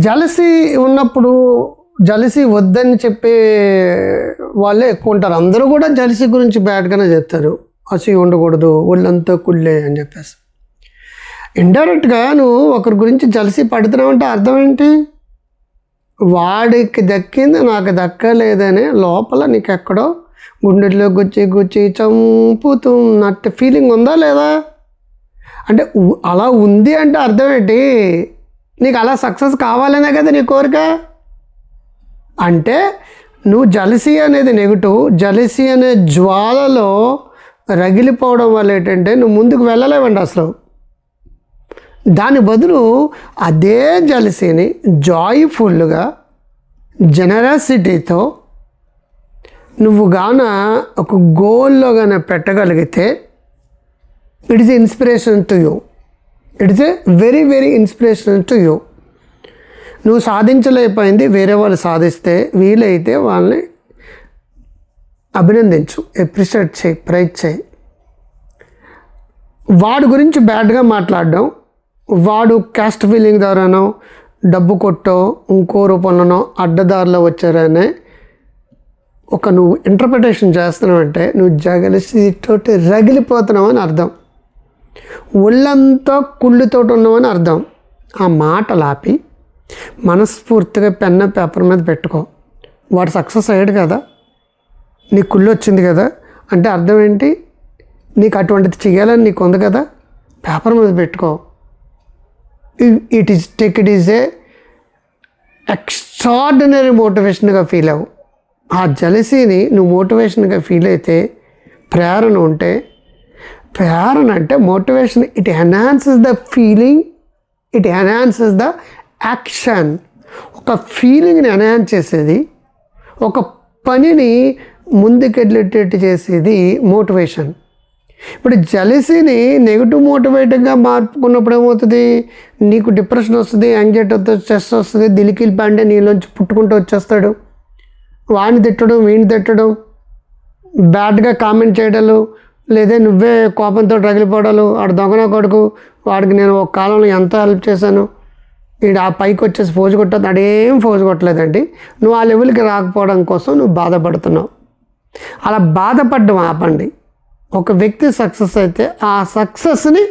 Jealousy ఉన్నప్పుడు jealousy వద్దని చెప్పే వాళ్ళే ఎక్కువ ఉంటారు. అందరూ కూడా జలసి గురించి బ్యాడ్గానే చెప్తారు. అసూయ ఉండకూడదు ఒళ్ళంతా కుళ్ళే అని చెప్పేసి. ఇండైరెక్ట్గా నువ్వు ఒకరి గురించి జలసి పడుతున్నావు అంటే అర్థం ఏంటి? వాడికి దక్కింది నాకు దక్కలేదనే లోపల నీకు ఎక్కడో గుండెల్లో గుచ్చి గుచ్చి చంపుతున్నట్టు ఫీలింగ్ ఉందా లేదా? అంటే అలా ఉంది అంటే అర్థం ఏంటి? నీకు అలా సక్సెస్ కావాలనే కదా నీ కోరిక? అంటే నువ్వు జలసి అనేది నెగిటివ్ జలసి అనే జ్వాలలో రగిలిపోవడం వల్ల ఏంటంటే నువ్వు ముందుకు వెళ్ళలేవండి అసలు. దాని బదులు అదే జలసీని జాయ్ఫుల్గా జనరాసిటీతో నువ్వు గాన ఒక గోల్లో గాన పెట్టగలిగితే it is inspiration to you. It is a very very inspiration to you నువ్వు సాధించలేకపోయింది వేరే వాళ్ళు సాధిస్తే వీలైతే వాళ్ళని అభినందించు ఎప్రిషియేట్ చేయి ప్రైజ్ చేయి. వాడి గురించి బ్యాడ్గా మాట్లాడడం వాడు క్యాస్ట్ ఫీలింగ్ ద్వారానో డబ్బు కొట్టో ఇంకో రూపంలోనో అడ్డదారిలో వచ్చారనే ఒక నువ్వు ఇంటర్ప్రిటేషన్ చేస్తున్నావు అంటే నువ్వు జగలిసితోటి రగిలిపోతున్నావు అని అర్థం. ఒళ్ళంతా కుళ్ళుతోటి ఉన్నామని అర్థం. ఆ మాటలు ఆపి మనస్ఫూర్తిగా పెన్న పేపర్ మీద పెట్టుకో. వాడు సక్సెస్ అయ్యాడు కదా. నీ కుళ్ళు వచ్చింది కదా. అంటే అర్థం ఏంటి? నీకు అటువంటిది చేయాలని నీకు ఉంది కదా. పేపర్ మీద పెట్టుకో. It is take it is a extraordinary మోటివేషన్గా feel అవ్వు. ఆ జలసీని నువ్వు మోటివేషన్గా ఫీల్ అయితే ప్రేరణ ఉంటే ప్రేరణ అంటే motivation. It enhances the feeling it enhances the action ఒక ఫీలింగ్ని ఎన్హాన్స్ చేసేది ఒక పనిని ముందుకెళ్ళేటట్టు చేసేది మోటివేషన్ ఇప్పుడు జలసీని నెగిటివ్ మోటివేటింగ్గా మార్పుకున్నప్పుడు ఏమవుతుంది? నీకు డిప్రెషన్ వస్తుంది యాంగ్జైటీ వస్తుంది స్ట్రెస్ వస్తుంది దిలికిల్ పాండే నీలోంచి పుట్టుకుంటూ వచ్చేస్తాడు. వాడిని తిట్టడం వీడిని తిట్టడం బ్యాడ్గా కామెంట్ చేయడాలు లేదా నువ్వే కోపంతో రగిలిపోవడాలు వాడు దొంగన కొడుకు వాడికి నేను ఒక కాలంలో ఎంత హెల్ప్ చేశాను. వీడు ఆ పైకి వచ్చేసి ఫోజు కొట్టదు అడేం ఫోజు కొట్టలేదండి. నువ్వు ఆ లెవెల్కి రాకపోవడం కోసం నువ్వు బాధపడుతున్నావు. అలా బాధపడడం ఆపండి. ఒక వ్యక్తి సక్సెస్ అయితే ఆ సక్సెస్ని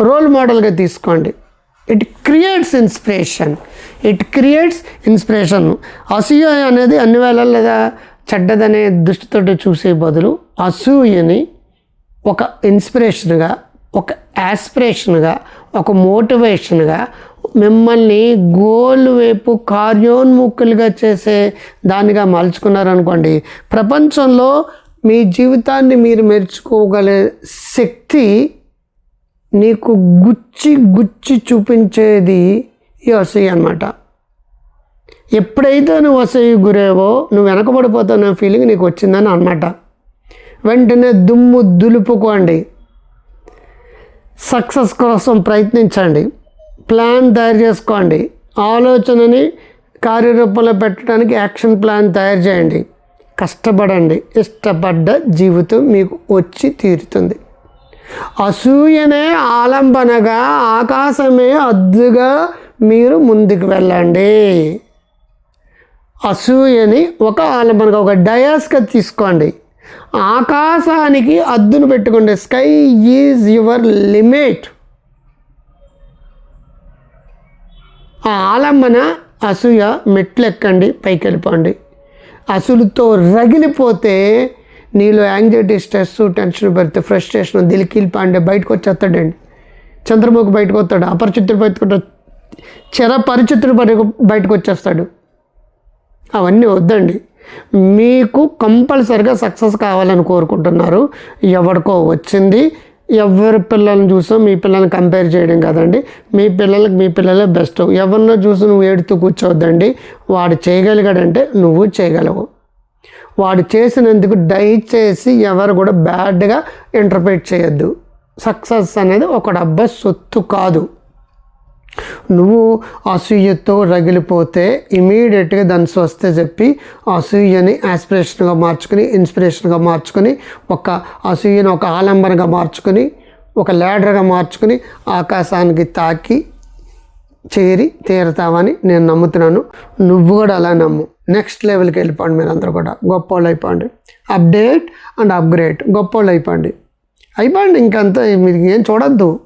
రోల్ మోడల్గా తీసుకోండి. It creates inspiration. It creates inspiration. అసూయ అనేది అన్ని వేళ లేదా చెడ్డదనే దృష్టితో చూసే బదులు అసూయని ఒక ఇన్స్పిరేషన్గా ఒక యాస్పిరేషన్గా ఒక మోటివేషన్గా మిమ్మల్ని గోల్ వైపు కార్యోన్ముఖులుగా చేసే దానిగా మలుచుకున్నారనుకోండి ప్రపంచంలో మీ జీవితాన్ని మీరు మెరుచుకోగలే శక్తి నీకు గుచ్చి గుచ్చి చూపించేది ఈ వసయి అనమాట ఎప్పుడైతే నువ్వు వసయి గురేవో నువ్వు వెనకబడిపోతావు ఫీలింగ్ నీకు వచ్చిందని అనమాట వెంటనే దుమ్ము దులుపుకోండి. సక్సెస్ కోసం ప్రయత్నించండి. ప్లాన్ తయారు చేసుకోండి. ఆలోచనని కార్యరూపంలో పెట్టడానికి యాక్షన్ ప్లాన్ తయారు చేయండి. కష్టపడండి. ఇష్టపడ్డ జీవితం మీకు వచ్చి తీరుతుంది. అసూయనే ఆలంబనగా ఆకాశమే అద్దుగా మీరు ముందుకు వెళ్ళండి. అసూయని ఒక ఆలంబనగా ఒక డయాస్గా తీసుకోండి. ఆకాశానికి అద్దును పెట్టుకోండి స్కై ఈజ్ యువర్ లిమిట్. ఆ ఆలంబన అసూయ మెట్లెక్కండి పైకి వెళ్ళిపోండి అసలుతో రగిలిపోతే నీలో యాంగ్జైటీ స్ట్రెస్ టెన్షన్ పెడితే ఫ్రస్ట్రేషన్ దిలికిల్ పాండే బయటకు వచ్చేస్తాడండి. చంద్రముఖి బయటకు వస్తాడు అపరిచితుడు బయటకు చెర పరిచితుడు బయటకు బయటకు వచ్చేస్తాడు. అవన్నీ వద్దండి. మీకు కంపల్సరిగా సక్సెస్ కావాలని కోరుకుంటున్నారు. ఎవరికో వచ్చింది ఎవరి పిల్లల్ని చూసో మీ పిల్లల్ని కంపేర్ చేయడం కదండి. మీ పిల్లలకి మీ పిల్లలే బెస్ట్. ఎవరినో చూసి నువ్వు ఏడుతూ కూర్చోవద్దండి. వాడు చేయగలిగాడంటే నువ్వు చేయగలవు. వాడు చేసినందుకు దయచేసి ఎవరు కూడా బ్యాడ్గా ఇంటర్ప్రిట్ చేయొద్దు. సక్సెస్ అనేది ఒక డబ్బా సొత్తు కాదు. నువ్వు అసూయతో రగిలిపోతే ఇమీడియట్గా దాన్ని స్వస్థ చెప్పి అసూయని యాస్పిరేషన్గా మార్చుకుని ఇన్స్పిరేషన్గా మార్చుకుని ఒక అసూయని ఒక ఆలంబనగా మార్చుకుని ఒక ల్యాడర్గా మార్చుకుని ఆకాశానికి తాకి చేరి తీరుతావని నేను నమ్ముతున్నాను. నువ్వు కూడా అలా నమ్ము. నెక్స్ట్ లెవెల్కి వెళ్ళిపోండి మీరు కూడా. కూడా గొప్పోళ్ళు అయిపోండి. అప్డేట్ అండ్ అప్గ్రేడ్ గొప్పోళ్ళు అయిపోండి. అయిపోండి ఇంకంతా మీరు ఏం చూడొద్దు.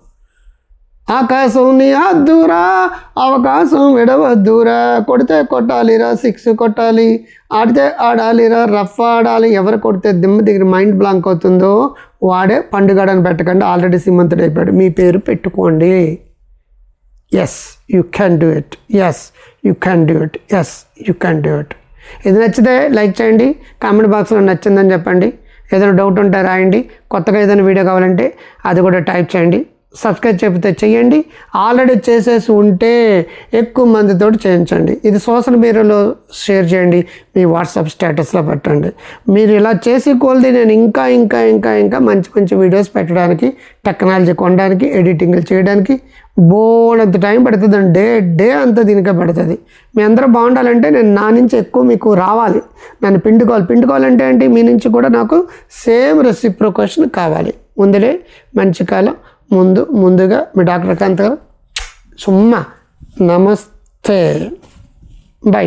ఆకాశం నీ అద్దురా అవకాశం విడవద్దురా. కొడితే కొట్టాలిరా సిక్స్ కొట్టాలి. ఆడితే ఆడాలిరా రఫ్ ఆడాలి. ఎవరు కొడితే దిమ్మ దగ్గర మైండ్ బ్లాంక్ అవుతుందో వాడే పండుగడని పెట్టకండి. ఆల్రెడీ సిమంతుడు అయిపోయాడు. మీ పేరు పెట్టుకోండి. Yes you can do it yes you can do it yes you can do it ఇది నచ్చితే లైక్ చేయండి. కామెంట్ బాక్స్లో నచ్చిందని చెప్పండి. ఏదైనా డౌట్ ఉంటే రాయండి. కొత్తగా ఏదైనా వీడియో కావాలంటే అది కూడా టైప్ చేయండి. సబ్స్క్రైబ్ చెబితే చేయండి. ఆల్రెడీ చేసేసి ఉంటే ఎక్కువ మందితో చేయించండి. ఇది సోషల్ మీడియాలో షేర్ చేయండి. మీ వాట్సాప్ స్టేటస్లో పెట్టండి. మీరు ఇలా చేసి కొలిది నేను ఇంకా ఇంకా ఇంకా ఇంకా మంచి మంచి వీడియోస్ పెట్టడానికి టెక్నాలజీ కొనడానికి ఎడిటింగ్లు చేయడానికి బోడంత టైం పడుతుంది డే డే అంతా దీనికే పడుతుంది. మీ అందరూ బాగుండాలంటే నేను నా నుంచి ఎక్కువ మీకు రావాలి. నన్ను పిండుకోవాలి. పిండుకోవాలంటే ఏంటి? మీ నుంచి కూడా నాకు సేమ్ రెసిప్రోకేషన్ కావాలి. ముందులే మంచి కాలం ముందు ముందుగా మీ డాక్టర్ కాంత్ గారు సుమ్మా నమస్తే. బై.